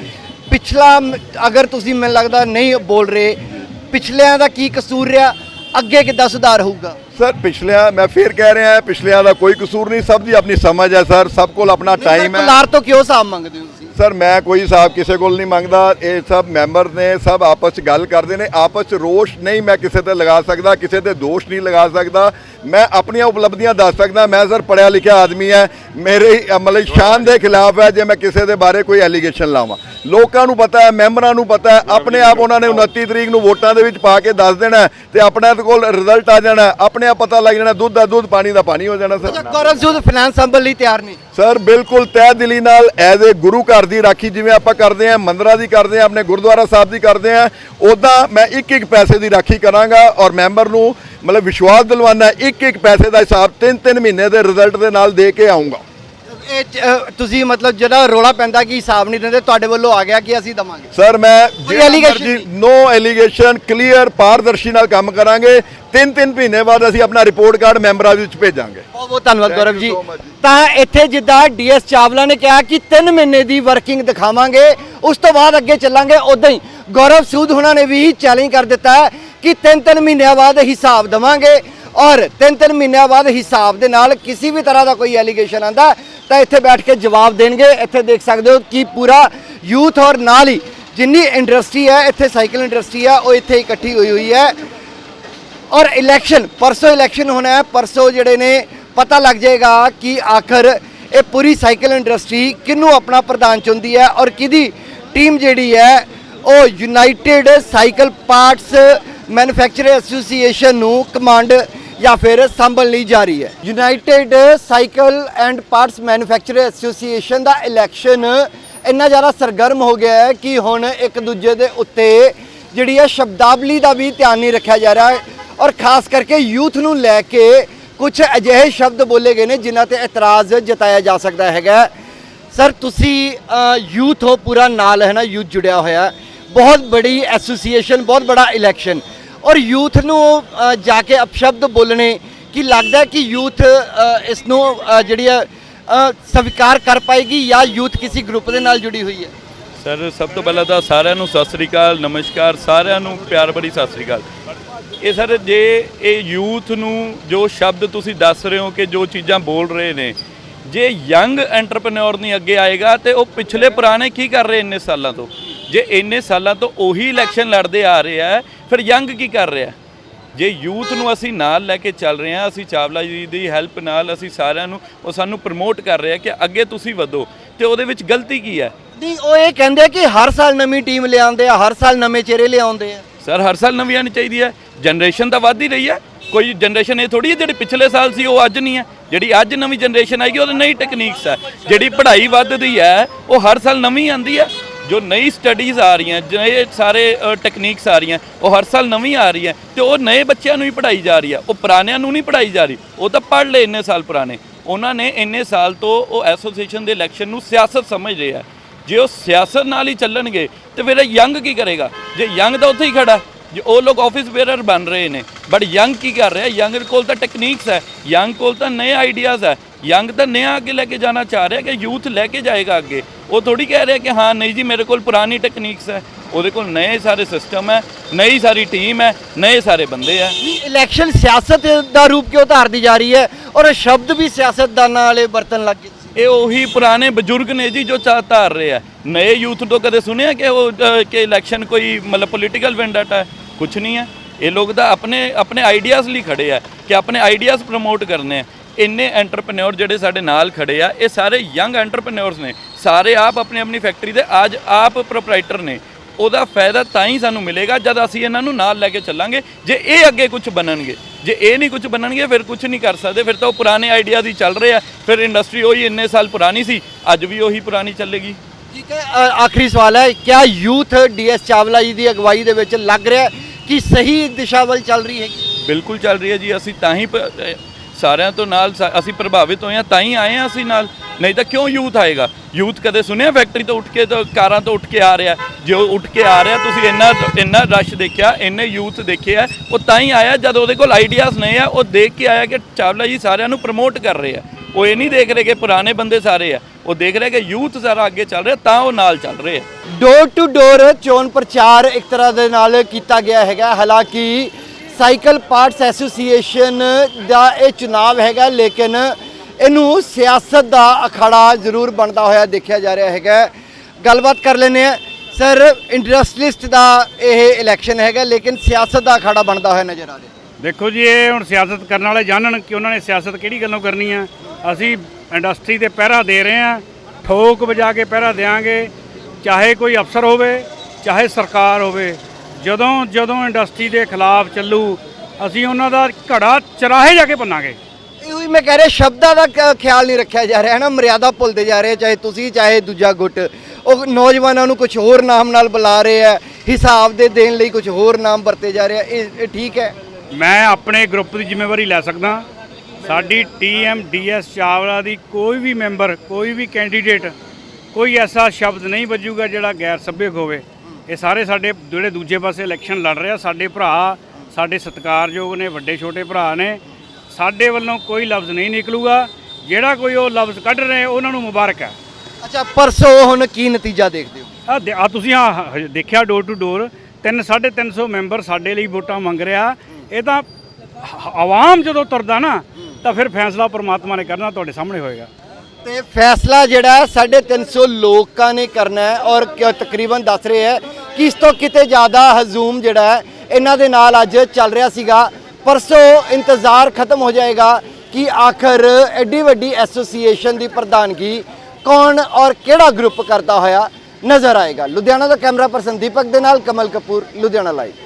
ਪਿਛਲਾ ਅਗਰ ਤੁਸੀਂ ਮੈਨੂੰ ਲੱਗਦਾ ਨਹੀਂ ਬੋਲ ਰਹੇ, ਪਿਛਲਿਆਂ ਦਾ ਕੀ ਕਸੂਰ ਰਿਹਾ? ਅੱਗੇ ਕਿੱਦਾਂ ਸੁਧਾਰ ਹੋਊਗਾ? ਸਰ ਪਿਛਲਿਆਂ ਮੈਂ ਫੇਰ ਕਹਿ ਰਿਹਾ ਪਿਛਲਿਆਂ ਦਾ ਕੋਈ ਕਸੂਰ ਨਹੀਂ। ਸਭ ਦੀ ਆਪਣੀ ਸਮਝ ਹੈ ਸਰ। ਸਭ ਕੋਲ ਆਪਣਾ ਟਾਈਮ ਹੈ। ਕੁਲਾਰ ਤੋਂ ਕਿਉਂ ਹਿਸਾਬ ਮੰਗਦੇ ਹੋ? ਸਰ, ਮੈਂ ਕੋਈ ਹਿਸਾਬ ਕਿਸੇ ਕੋਲ ਨਹੀਂ ਮੰਗਦਾ। ਇਹ ਸਭ ਮੈਂਬਰ ਨੇ ਸਭ ਆਪਸ 'ਚ ਗੱਲ ਕਰਦੇ ਨੇ। ਆਪਸ 'ਚ ਰੋਸ਼ ਨਹੀਂ ਮੈਂ ਕਿਸੇ ਤੇ ਲਗਾ ਸਕਦਾ, ਕਿਸੇ ਤੇ ਦੋਸ਼ ਨਹੀਂ ਲਗਾ ਸਕਦਾ। ਮੈਂ ਆਪਣੀਆਂ ਉਪਲਬਧੀਆਂ ਦੱਸ ਸਕਦਾ। ਮੈਂ ਸਰ ਪੜਿਆ ਲਿਖਿਆ ਆਦਮੀ ਹੈ ਮੇਰੇ ਮਤਲਬ ਸ਼ਾਨ ਦੇ ਖਿਲਾਫ ਹੈ ਜੇ ਮੈਂ ਕਿਸੇ ਦੇ ਬਾਰੇ ਕੋਈ ਐਲੀਗੇਸ਼ਨ ਲਾਵਾਂ। ਲੋਕਾਂ ਨੂੰ ਪਤਾ ਹੈ ਮੈਂਬਰਾਂ ਨੂੰ ਪਤਾ ਹੈ ਆਪਣੇ ਆਪ ਉਹਨਾਂ ਨੇ 29 ਤਰੀਕ ਨੂੰ ਵੋਟਾਂ ਦੇ ਵਿੱਚ ਪਾ ਕੇ ਦੱਸ ਦੇਣਾ ਹੈ ਤੇ ਆਪਣੇ ਕੋਲ ਰਿਜ਼ਲਟ ਆ ਜਾਣਾ ਆਪਣੇ ਆਪ ਪਤਾ ਲੱਗ ਜਾਣਾ, ਦੁੱਧ ਦਾ ਦੁੱਧ, ਪਾਣੀ ਦਾ ਪਾਣੀ ਹੋ ਜਾਣਾ ਸਰ। ਗੌਰਵ ਸੂਦ ਫਾਈਨਾਂਸ ਸੰਭਲ ਲਈ ਤਿਆਰ ਨਹੀਂ। ਸਰ, ਬਿਲਕੁਲ ਤਹਿ ਦਿਲੀ ਨਾਲ ਐਜ਼ ਏ ਗੁਰੂ ਘਰ ਦੀ ਰਾਖੀ ਜਿਵੇਂ ਆਪਾਂ ਕਰਦੇ ਆਂ ਮੰਦਰਾਂ ਦੀ ਕਰਦੇ ਆਂ ਆਪਣੇ ਗੁਰਦੁਆਰਾ ਸਾਹਿਬ ਦੀ ਕਰਦੇ ਆਂ ਉਦਾਂ ਮੈਂ ਇੱਕ ਇੱਕ ਪੈਸੇ ਦੀ ਰਾਖੀ ਕਰਾਂਗਾ ਔਰ ਮੈਂਬਰ ਨੂੰ ਮਤਲਬ ਵਿਸ਼ਵਾਸ ਦਿਲਵਾਨਾ ਇੱਕ ਇੱਕ ਪੈਸੇ ਦਾ ਹਿਸਾਬ ਤਿੰਨ ਤਿੰਨ ਮਹੀਨੇ ਦੇ ਰਿਜ਼ਲਟ ਦੇ ਨਾਲ ਦੇ ਕੇ ਆਉਂਗਾ। ਇਹ 'ਚ, ਤੁਸੀਂ ਮਤਲਬ ਜਿਹੜਾ ਰੋਲਾ ਪੈਂਦਾ ਕਿ ਹਿਸਾਬ ਨਹੀਂ ਦਿੰਦੇ ਤੁਹਾਡੇ ਵੱਲੋਂ ਆ ਗਿਆ ਕਿ ਅਸੀਂ ਦਵਾਂਗੇ? ਸਰ ਮੈਂ ਕੋਈ allegation ਨਹੀਂ? ਨੋ ਐਲੀਗੇਸ਼ਨ ਕਲੀਅਰ ਪਾਰਦਰਸ਼ੀ ਨਾਲ ਕੰਮ ਕਰਾਂਗੇ। ਤਿੰਨ ਤਿੰਨ ਮਹੀਨੇ ਬਾਅਦ ਅਸੀਂ ਆਪਣਾ ਰਿਪੋਰਟ ਕਾਰਡ ਮੈਂਬਰਾਂ ਵਿੱਚ ਭੇਜਾਂਗੇ। ਬਹੁਤ ਬਹੁਤ ਧੰਨਵਾਦ Thank ਗੌਰਵ you ਜੀ। so much ਜੀ। ਤਾਂ ਇੱਥੇ ਜਿੱਦਾਂ ਡੀਐਸ ਚਾਵਲਾ ਨੇ ਕਿਹਾ ਕਿ 3 ਮਹੀਨੇ ਦੀ ਵਰਕਿੰਗ ਦਿਖਾਵਾਂਗੇ ਉਸ ਤੋਂ ਬਾਅਦ ਅੱਗੇ ਚੱਲਾਂਗੇ ਉਦਾਂ ਹੀ। ਗੌਰਵ ਸੂਦ ਹੁਣਾਂ ਨੇ ਵੀ ਚੈਲੰਜ ਕਰ ਦਿੱਤਾ ਹੈ ਕਿ 3-3 ਮਹੀਨਿਆਂ ਬਾਅਦ ਹਿਸਾਬ ਦਵਾਂਗੇ ਔਰ 3-3 ਮਹੀਨਿਆਂ ਬਾਅਦ ਹਿਸਾਬ ਦੇ ਨਾਲ ਕਿਸੇ ਵੀ ਤਰ੍ਹਾਂ ਦਾ ਕੋਈ ਐਲੀਗੇਸ਼ਨ ਆਂਦਾ ਤਾਂ ਇੱਥੇ ਬੈਠ ਕੇ ਜਵਾਬ ਦੇਣਗੇ। ਇੱਥੇ ਦੇਖ ਸਕਦੇ ਹੋ ਕਿ ਪੂਰਾ ਯੂਥ ਔਰ ਨਾਲ ਹੀ ਜਿੰਨੀ ਇੰਡਸਟਰੀ ਹੈ, ਇੱਥੇ ਸਾਈਕਲ ਇੰਡਸਟਰੀ ਹੈ ਉਹ ਇੱਥੇ ਇਕੱਠੀ ਹੋਈ ਹੋਈ ਹੈ। ਔਰ ਇਲੈਕਸ਼ਨ, ਪਰਸੋਂ ਇਲੈਕਸ਼ਨ ਹੋਣਾ ਹੈ, ਪਰਸੋਂ ਜਿਹੜੇ ਨੇ ਪਤਾ ਲੱਗ ਜਾਏਗਾ ਕਿ ਆਖਰ ਇਹ ਪੂਰੀ ਸਾਈਕਲ ਇੰਡਸਟਰੀ ਕਿਹਨੂੰ ਆਪਣਾ ਪ੍ਰਧਾਨ ਚੁਣਦੀ ਹੈ ਔਰ ਕਿਹਦੀ ਟੀਮ ਜਿਹੜੀ ਹੈ, ਉਹ United Cycle Parts Manufacturer Association ਨੂੰ ਕਮਾਂਡ ਜਾਂ ਫਿਰ ਸੰਭਲ ਲਈ ਜਾ ਰਹੀ ਹੈ United Cycle and Parts Manufacturer Association the election ਇੰਨਾ ਜ਼ਿਆਦਾ ਸਰਗਰਮ ਹੋ ਗਿਆ ਹੈ ਕਿ ਹੁਣ ਇੱਕ ਦੂਜੇ ਦੇ ਉੱਤੇ ਜਿਹੜੀ ਹੈ ਸ਼ਬਦਾਵਲੀ ਦਾ ਵੀ ਧਿਆਨ ਨਹੀਂ ਰੱਖਿਆ ਜਾ ਰਿਹਾ ਔਰ ਖਾਸ ਕਰਕੇ ਯੂਥ ਨੂੰ ਲੈ ਕੇ ਕੁਝ ਅਜਿਹੇ ਸ਼ਬਦ ਬੋਲੇ ਗਏ ਨੇ ਜਿਨ੍ਹਾਂ ਤੇ ਇਤਰਾਜ਼ ਜਤਾਇਆ ਜਾ ਸਕਦਾ ਹੈਗਾ ਸਰ ਤੁਸੀਂ ਯੂਥ ਹੋ ਪੂਰਾ ਨਾਲ ਹੈ ਨਾ ਯੂਥ ਜੁੜਿਆ ਹੋਇਆ ਬਹੁਤ ਬੜੀ ਐਸੋਸੀਏਸ਼ਨ ਬਹੁਤ ਬੜਾ ਇਲੈਕਸ਼ਨ ਔਰ ਯੂਥ ਨੂੰ ਅ, ਜਾ ਕੇ ਅਪਸ਼ਬਦ ਬੋਲਣੇ ਕੀ ਲੱਗਦਾ ਕਿ ਯੂਥ ਇਸ ਨੂੰ ਜਿਹੜੀ ਹੈ ਸਵੀਕਾਰ ਕਰ ਪਾਏਗੀ ਜਾਂ ਯੂਥ ਕਿਸੇ ਗਰੁੱਪ ਦੇ ਨਾਲ ਜੁੜੀ ਹੋਈ ਹੈ? ਸਰ ਸਭ ਤੋਂ ਪਹਿਲਾਂ ਤਾਂ ਸਾਰਿਆਂ ਨੂੰ ਸਤਿ ਸ੍ਰੀ ਅਕਾਲ ਨਮਸਕਾਰ ਸਾਰਿਆਂ ਨੂੰ ਪਿਆਰ ਭਰੀ ਸਤਿ ਸ੍ਰੀ ਅਕਾਲ। ਇਹ ਸਰ ਜੇ ਇਹ ਯੂਥ ਨੂੰ ਜੋ ਸ਼ਬਦ ਤੁਸੀਂ ਦੱਸ ਰਹੇ ਹੋ ਕਿ ਜੋ ਚੀਜ਼ਾਂ ਬੋਲ ਰਹੇ ਨੇ ਜੇ ਯੰਗ ਐਂਟਰਪ੍ਰੈਨਿਓਰ ਨਹੀਂ ਅੱਗੇ ਆਏਗਾ ਤੇ ਉਹ ਪਿਛਲੇ ਪੁਰਾਣੇ ਕੀ ਕਰ ਰਹੇ ਇੰਨੇ ਸਾਲਾਂ ਤੋਂ? ਜੇ ਇੰਨੇ ਸਾਲਾਂ ਤੋਂ ਉਹੀ ਇਲੈਕਸ਼ਨ ਲੜਦੇ ਆ ਰਹੇ ਆ ਫਿਰ ਯੰਗ ਕੀ ਕਰ ਰਿਹਾ? ਜੇ ਯੂਥ ਨੂੰ ਅਸੀਂ ਨਾਲ ਲੈ ਕੇ ਚੱਲ ਰਹੇ ਹਾਂ ਅਸੀਂ ਚਾਵਲਾ ਜੀ ਦੀ ਹੈਲਪ ਨਾਲ ਅਸੀਂ ਸਾਰਿਆਂ ਨੂੰ ਉਹ ਸਾਨੂੰ ਪ੍ਰਮੋਟ ਕਰ ਰਹੇ ਆ ਕਿ ਅੱਗੇ ਤੁਸੀਂ ਵਧੋ ਤੇ ਉਹਦੇ ਵਿੱਚ ਗਲਤੀ ਕੀ ਹੈ? ਨਹੀਂ ਉਹ ਇਹ ਕਹਿੰਦੇ ਆ ਕਿ ਹਰ ਸਾਲ ਨਵੀਂ ਟੀਮ ਲਿਆਉਂਦੇ ਆ ਹਰ ਸਾਲ ਨਵੇਂ ਚਿਹਰੇ ਲਿਆਉਂਦੇ ਆ। ਸਰ ਹਰ ਸਾਲ ਨਵੀਂ ਆਉਣੀ ਚਾਹੀਦੀ ਹੈ ਜਨਰੇਸ਼ਨ ਤਾਂ ਵੱਧ ਹੀ ਰਹੀ ਹੈ। ਕੋਈ ਜਨਰੇਸ਼ਨ ਇਹ ਥੋੜੀ ਹੈ ਜਿਹੜੀ ਪਿਛਲੇ ਸਾਲ ਸੀ ਉਹ ਅੱਜ ਨਹੀਂ ਹੈ। ਜਿਹੜੀ ਅੱਜ ਨਵੀਂ ਜਨਰੇਸ਼ਨ ਆਏਗੀ ਉਹਦੇ ਨਈ ਟੈਕਨੀਕਸ ਹੈ। ਜਿਹੜੀ ਪੜ੍ਹਾਈ ਵੱਧਦੀ ਹੈ ਉਹ ਹਰ ਸਾਲ ਨਵੀਂ ਆਂਦੀ ਹੈ। ਜੋ ਨਈ ਸਟੱਡੀਜ਼ ਆ ਰਹੀਆਂ ਜਿਹੜੇ ਸਾਰੇ ਟੈਕਨੀਕਸ ਆ ਰਹੀਆਂ, ਉਹ ਹਰ ਸਾਲ ਨਵੀਂ ਆ ਰਹੀ ਹੈ ਤੇ ਉਹ ਨਏ ਬੱਚਿਆਂ ਨੂੰ ਹੀ ਪੜ੍ਹਾਈ ਜਾ ਰਹੀ ਹੈ ਉਹ ਪੁਰਾਣਿਆਂ ਨੂੰ ਨਹੀਂ ਪੜ੍ਹਾਈ ਜਾ ਰਹੀ, ਉਹ ਤਾਂ ਪੜ੍ਹ ਲਏ ਇੰਨੇ ਸਾਲ ਪੁਰਾਣੇ। ਉਹਨਾਂ ਨੇ ਇੰਨੇ ਸਾਲ ਤੋਂ ਉਹ ਐਸੋਸੀਏਸ਼ਨ ਦੇ ਇਲੈਕਸ਼ਨ ਨੂੰ ਸਿਆਸਤ ਸਮਝ ਰਹੇ ਆ। ਜੇ ਉਹ ਸਿਆਸਤ ਨਾਲ ਹੀ ਚੱਲਣਗੇ, ਤੇ ਫਿਰ ਯੰਗ ਕੀ ਕਰੇਗਾ? ਜੇ ਯੰਗ ਤਾਂ ਉੱਥੇ ਹੀ ਖੜਾ, ਜੇ ਉਹ ਲੋਕ ਆਫਿਸ ਬੇਅਰਰ ਬਣ ਰਹੇ ਨੇ ਬਟ ਯੰਗ ਕੀ ਕਰ ਰਿਹਾ? ਯੰਗ ਕੋਲ ਤਾਂ ਟੈਕਨੀਕਸ ਹੈ ਯੰਗ ਕੋਲ ਤਾਂ ਨਏ ਆਈਡੀਆਜ਼ ਹੈ ਯੰਗ ਤਾਂ ਨया ਅੱਗੇ ਲੈ ਕੇ ਜਾਣਾ ਚਾਹ ਰਿਹਾ ਕਿ ਯੂਥ ਲੈ ਕੇ ਜਾਏਗਾ ਅੱਗੇ। ਉਹ ਥੋੜੀ ਕਹਿ ਰਿਹਾ ਕਿ ਹਾਂ ਨਹੀਂ ਜੀ ਮੇਰੇ ਕੋਲ ਪੁਰਾਣੀ ਟੈਕਨੀਕਸ ਹੈ। ਉਹਦੇ ਕੋਲ ਨਏ ਸਾਰੇ ਸਿਸਟਮ ਹੈ ਨਈ ਸਾਰੀ ਟੀਮ ਹੈ ਨਏ ਸਾਰੇ ਬੰਦੇ ਹੈ। ਨਹੀਂ ਇਲੈਕਸ਼ਨ ਸਿਆਸਤ ਦਾ ਰੂਪ ਕਿਉਂ ਧਾਰਦੀ ਜਾ ਰਹੀ ਹੈ? ਔਰ ਇਹ ਸ਼ਬਦ ਵੀ ਸਿਆਸਤਦਾਨਾਂ ਵਾਲੇ ਵਰਤਨ ਲੱਗ ਗਏ ਇਹ ਉਹੀ ਪੁਰਾਣੇ ਬਜ਼ੁਰਗ ਨੇ ਜੀ ਜੋ ਚਾਹ ਧਾਰ ਰਹੇ ਆ ਨਏ ਯੂਥ ਤੋਂ ਕਦੇ ਸੁਣਿਆ ਕਿ ਉਹ ਕਿ ਇਲੈਕਸ਼ਨ ਕੋਈ ਮਤਲਬ ਪੋਲੀਟੀਕਲ ਵੈਂਡਾਟਾ ਹੈ? ਕੁਝ ਨਹੀਂ ਹੈ। ਇਹ ਲੋਕ ਤਾਂ ਆਪਣੇ ਆਪਣੇ ਆਈਡੀਆਜ਼ ਲਈ ਖੜੇ ਆ ਕਿ ਆਪਣੇ ਆਈਡੀਆਜ਼ ਪ੍ਰਮੋਟ ਕਰਨੇ ਆ ਇੰਨੇ ਐਂਟਰਪ੍ਰੈਨਿਓਰ ਜਿਹੜੇ ਸਾਡੇ ਨਾਲ ਖੜੇ ਆ ਇਹ ਸਾਰੇ ਯੰਗ ਐਂਟਰਪ੍ਰੈਨਿਓਰਸ ਨੇ। ਸਾਰੇ ਆਪ ਆਪਣੀ ਆਪਣੀ ਫੈਕਟਰੀ ਦੇ ਅੱਜ ਆਪ ਪ੍ਰੋਪਰਾਈਟਰ ਨੇ। ਉਹਦਾ ਫਾਇਦਾ ਤਾਂ ਹੀ ਸਾਨੂੰ ਮਿਲੇਗਾ ਜਦ ਅਸੀਂ ਇਹਨਾਂ ਨੂੰ ਨਾਲ ਲੈ ਕੇ ਚੱਲਾਂਗੇ। ਜੇ ਇਹ ਅੱਗੇ ਕੁਝ ਬਣਨਗੇ ਜੇ ਇਹ ਨਹੀਂ ਕੁਝ ਬਣਨਗੇ ਫਿਰ ਕੁਝ ਨਹੀਂ ਕਰ ਸਕਦੇ। ਫਿਰ ਤਾਂ ਉਹ ਪੁਰਾਣੇ ਆਈਡੀਆਜ਼ ਹੀ ਚੱਲ ਰਹੇ ਆ। ਫਿਰ ਇੰਡਸਟਰੀ ਉਹੀ ਇੰਨੇ ਸਾਲ ਪੁਰਾਣੀ ਸੀ ਅੱਜ ਵੀ ਉਹੀ ਪੁਰਾਣੀ ਚੱਲੇਗੀ। ਠੀਕ ਹੈ ਆਖਰੀ ਸਵਾਲ ਹੈ ਕਿਆ ਯੂਥ ਡੀਐਸ ਚਾਵਲਾ ਜੀ ਦੀ ਅਗਵਾਈ ਦੇ ਵਿੱਚ ਲੱਗ ਰਿਹਾ ਕਿ ਸਹੀ ਦਿਸ਼ਾ ਵੱਲ ਚੱਲ ਰਹੀ ਹੈ? ਬਿਲਕੁਲ ਚੱਲ ਰਹੀ ਹੈ ਜੀ ਅਸੀਂ ਤਾਂ ਹੀ ਸਾਰਿਆਂ ਤੋਂ ਨਾਲ ਸਾ- ਅਸੀਂ ਪ੍ਰਭਾਵਿਤ ਹੋਏ ਹਾਂ, ਤਾਂ ਹੀ ਆਏ ਹਾਂ ਅਸੀਂ ਨਾਲ। ਨਹੀਂ ਤਾਂ ਕਿਉਂ ਯੂਥ ਆਏਗਾ? ਯੂਥ ਕਦੇ ਸੁਣਿਆ ਫੈਕਟਰੀ ਤੋਂ ਉੱਠ ਕੇ ਤਾਂ ਕਾਰਾਂ ਤੋਂ ਉੱਠ ਕੇ ਆ ਰਿਹਾ? ਜੇ ਉਹ ਉੱਠ ਕੇ ਆ ਰਿਹਾ, ਤੁਸੀਂ ਇੰਨਾ ਇੰਨਾ ਰਸ਼ ਦੇਖਿਆ, ਇੰਨੇ ਯੂਥ ਦੇਖੇ ਆ, ਉਹ ਤਾਂ ਹੀ ਆਇਆ ਜਦ ਉਹਦੇ ਕੋਲ ਆਈਡੀਆਜ਼ ਨਹੀਂ ਆ, ਉਹ ਦੇਖ ਕੇ ਆਇਆ ਕਿ ਚਾਵਲਾ ਜੀ ਸਾਰਿਆਂ ਨੂੰ ਪ੍ਰਮੋਟ ਕਰ ਰਹੇ ਆ। ਉਹ ਇਹ ਨਹੀਂ ਦੇਖ ਰਹੇ ਕਿ ਪੁਰਾਣੇ ਬੰਦੇ ਸਾਰੇ ਆ। ਉਹ ਦੇਖ ਰਹੇ ਕਿ ਯੂਥ ਸਾਰਾ ਅੱਗੇ ਚੱਲ ਰਿਹਾ, ਤਾਂ ਉਹ ਨਾਲ ਚੱਲ ਰਹੇ ਆ। ਡੋਰ ਟੂ ਡੋਰ ਚੋਣ ਪ੍ਰਚਾਰ ਇੱਕ ਤਰ੍ਹਾਂ ਦੇ ਨਾਲ ਕੀਤਾ ਗਿਆ ਹੈਗਾ। ਹਾਲਾਂਕਿ ਸਾਈਕਲ ਪਾਰਟਸ ਐਸੋਸੀਏਸ਼ਨ ਦਾ ਇਹ ਚੁਣਾਵ ਹੈਗਾ, ਲੇਕਿਨ ਇਹਨੂੰ ਸਿਆਸਤ ਦਾ ਅਖਾੜਾ ਜ਼ਰੂਰ ਬਣਦਾ ਹੋਇਆ ਦੇਖਿਆ ਜਾ ਰਿਹਾ ਹੈਗਾ। ਗੱਲਬਾਤ ਕਰ ਲੈਂਦੇ ਆ ਸਰ ਇੰਡਸਟਰੀਲਿਸਟ ਦਾ ਇਹ ਇਲੈਕਸ਼ਨ ਹੈਗਾ, ਲੇਕਿਨ ਸਿਆਸਤ ਦਾ ਅਖਾੜਾ ਬਣਦਾ ਹੋਇਆ ਨਜ਼ਰ ਆ ਰਿਹਾ। ਦੇਖੋ ਜੀ, ਇਹ ਹੁਣ ਸਿਆਸਤ ਕਰਨ ਵਾਲੇ ਜਾਣਨ ਕਿ ਉਹਨਾਂ ਨੇ ਸਿਆਸਤ ਕਿਹੜੀ ਗੱਲੋਂ ਕਰਨੀ ਆ। ਅਸੀਂ ਇੰਡਸਟਰੀ ਤੇ ਪਹਿਰਾ ਦੇ ਰਹੇ ਆ ਠੋਕ ਵਜਾ ਕੇ ਪਹਿਰਾ ਦੇਾਂਗੇ ਚਾਹੇ ਕੋਈ ਅਫਸਰ ਹੋਵੇ, ਚਾਹੇ ਸਰਕਾਰ ਹੋਵੇ। ਜਦੋਂ ਜਦੋਂ ਇੰਡਸਟਰੀ ਦੇ ਖਿਲਾਫ ਚੱਲੂ ਅਸੀਂ ਉਹਨਾਂ ਦਾ ਘੜਾ ਚਰਾਹੇ ਜਾ ਕੇ ਪੰਨਾਂਗੇ ਇਹੋ ਹੀ ਮੈਂ ਕਹਿ ਰਿਹਾ ਸ਼ਬਦਾਂ ਦਾ ਕ- ਖਿਆਲ ਨਹੀਂ ਰੱਖਿਆ ਜਾ ਰਿਹਾ ਹੈ ਨਾ? ਮਰਿਆਦਾ ਭੁੱਲਦੇ ਜਾ ਰਹੇ ਚਾਹੇ ਤੁਸੀਂ ਚਾਹੇ ਦੂਜਾ ਗੁੱਟ। ਉਹ ਨੌਜਵਾਨਾਂ ਨੂੰ ਕੁਝ ਹੋਰ ਨਾਮ ਨਾਲ ਬੁਲਾ ਰਹੇ ਆ ਹਿਸਾਬ ਦੇ ਦੇਣ ਲਈ ਕੁਝ ਹੋਰ ਨਾਮ ਵਰਤੇ ਜਾ ਰਹੇ ਆ ਇਹ ਇਹ ਠੀਕ ਹੈ? ਮੈਂ ਆਪਣੇ ਗਰੁੱਪ ਦੀ ਜ਼ਿੰਮੇਵਾਰੀ ਲੈ ਸਕਦਾ। ਸਾਡੀ ਟੀਐਮ ਡੀਐਸ ਚਾਵਲਾ ਦੀ ਕੋਈ ਵੀ ਮੈਂਬਰ ਕੋਈ ਵੀ ਕੈਂਡੀਡੇਟ ਕੋਈ ਐਸਾ ਸ਼ਬਦ ਨਹੀਂ ਵੱਜੂਗਾ ਜਿਹੜਾ ਗੈਰ ਸੱਭਿਅਕ ਹੋਵੇ। ਇਹ ਸਾਰੇ ਸਾਡੇ ਜਿਹੜੇ ਦੂਜੇ ਪਾਸੇ ਇਲੈਕਸ਼ਨ ਲੜ ਰਿਹਾ ਸਾਡੇ ਭਰਾ ਸਾਡੇ ਸਤਿਕਾਰਯੋਗ ਨੇ ਵੱਡੇ ਛੋਟੇ ਭਰਾ ਨੇ ਸਾਡੇ ਵੱਲੋਂ ਕੋਈ ਲਫ਼ਜ਼ ਨਹੀਂ ਨਿਕਲੂਗਾ। ਜਿਹੜਾ ਕੋਈ ਉਹ ਲਫ਼ਜ਼ ਕੱਢ ਰਹੇ ਉਹਨਾਂ ਨੂੰ ਮੁਬਾਰਕ ਹੈ। ਅੱਛਾ ਪਰਸੋਂ ਹੁਣ ਕੀ ਨਤੀਜਾ ਦੇਖਦੇ ਹੋ? ਆ ਆ ਤੁਸੀਂ ਆ ਹ- ਦੇਖਿਆ ਡੋਰ ਟੂ ਡੋਰ 3 350 ਮੈਂਬਰ ਸਾਡੇ ਲਈ ਵੋਟਾਂ ਮੰਗ ਰਿਹਾ। ਇਹ ਤਾਂ ਆਵਾਮ ਜਦੋਂ ਤੁਰਦਾ ਨਾ ਤਾਂ ਫਿਰ ਫੈਸਲਾ ਪ੍ਰਮਾਤਮਾ ਨੇ ਕਰਨਾ ਤੁਹਾਡੇ ਸਾਹਮਣੇ ਹੋਏਗਾ। ਤੇ ਫੈਸਲਾ ਜਿਹੜਾ ਹੈ 350 ਲੋਕਾਂ ਨੇ ਕਰਨਾ ਹੈ ਔਰ ਕ- ਤਕਰੀਬਨ ਦੱਸ ਰਹੇ ਹੈ ਕਿ ਇਸ ਤੋਂ ਕਿਤੇ ਜ਼ਿਆਦਾ ਹਜ਼ੂਮ ਜਿਹੜਾ ਹੈ, ਇਹਨਾਂ ਦੇ ਨਾਲ ਅੱਜ ਚੱਲ ਰਿਹਾ ਸੀਗਾ। ਪਰਸੋਂ ਇੰਤਜ਼ਾਰ ਖਤਮ ਹੋ ਜਾਏਗਾ ਕਿ ਆਖਰ ਐਡੀ ਵੱਡੀ ਐਸੋਸੀਏਸ਼ਨ ਦੀ ਪ੍ਰਧਾਨਗੀ ਕੌਣ ਔਰ ਕਿਹੜਾ ਗਰੁੱਪ ਕਰਦਾ ਹੋਇਆ ਨਜ਼ਰ ਆਏਗਾ। ਲੁਧਿਆਣਾ ਦਾ ਕੈਮਰਾ ਪਰਸਨ ਦੀਪਕ ਦੇ ਨਾਲ ਕਮਲ ਕਪੂਰ, ਲੁਧਿਆਣਾ ਲਾਈਵ।